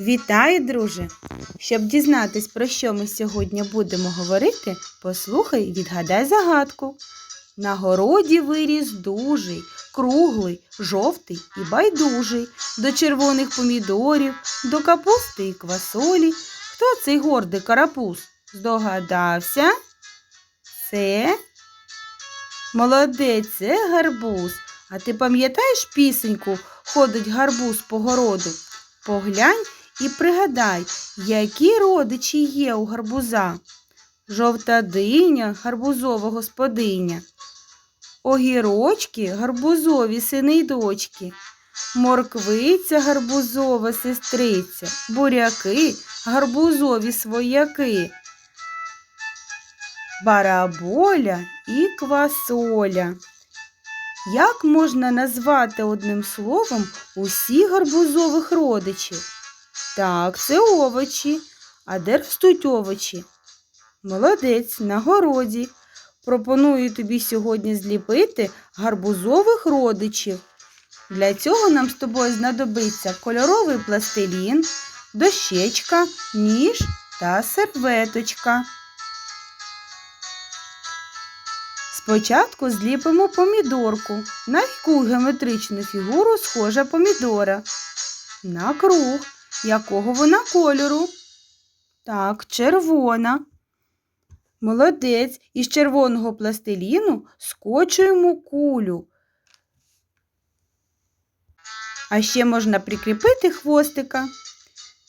Вітаю, друже! Щоб дізнатись, про що ми сьогодні будемо говорити, послухай відгадай загадку. На городі виріс дужий, круглий, жовтий і байдужий, до червоних помідорів, до капусти і квасолі. Хто цей гордий карапуз? Здогадався? Це молодець, це гарбуз. А ти пам'ятаєш пісеньку Ходить гарбуз по городу? Поглянь і пригадай, які родичі є у гарбуза. Жовта диня гарбузова господиня. Огірочки гарбузові сини й дочки. Морквиця гарбузова сестриця, буряки гарбузові свояки. Бараболя і квасоля. Як можна назвати одним словом усіх гарбузових родичів? Так, це овочі. А де ростуть овочі? Молодець, на городі. Пропоную тобі сьогодні зліпити гарбузових родичів. Для цього нам з тобою знадобиться кольоровий пластилін, дощечка, ніж та серветочка. Спочатку зліпимо помідорку. На яку геометричну фігуру схожа помідора? На круг. Якого вона кольору? Так, червона. Молодець. Із червоного пластиліну скочуємо кулю. А ще можна прикріпити хвостика.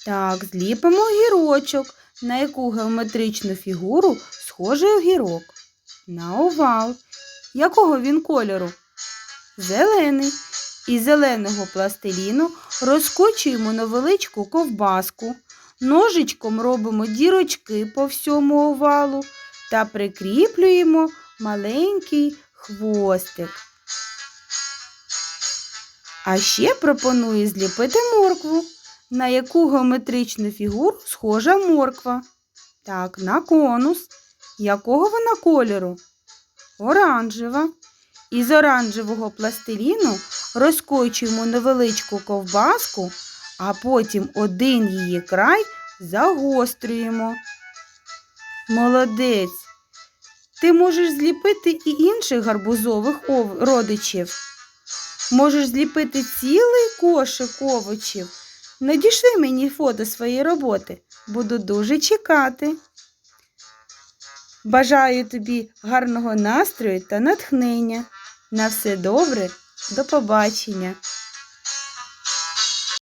Так, зліпимо огірочок. На яку геометричну фігуру схожий огірок? На овал. Якого він кольору? Зелений. Із зеленого пластиліну розкочуємо невеличку ковбаску, ножичком робимо дірочки по всьому овалу та прикріплюємо маленький хвостик. А ще пропоную зліпити моркву, на яку геометричну фігуру схожа морква. Так, на конус. Якого вона кольору? Оранжева. Із оранжевого пластиліну розкочуємо невеличку ковбаску, а потім один її край загострюємо. Молодець. Ти можеш зліпити і інших гарбузових родичів. Можеш зліпити цілий кошик овочів. Надішли мені фото своєї роботи. Буду дуже чекати. Бажаю тобі гарного настрою та натхнення. На все добре, до побачення!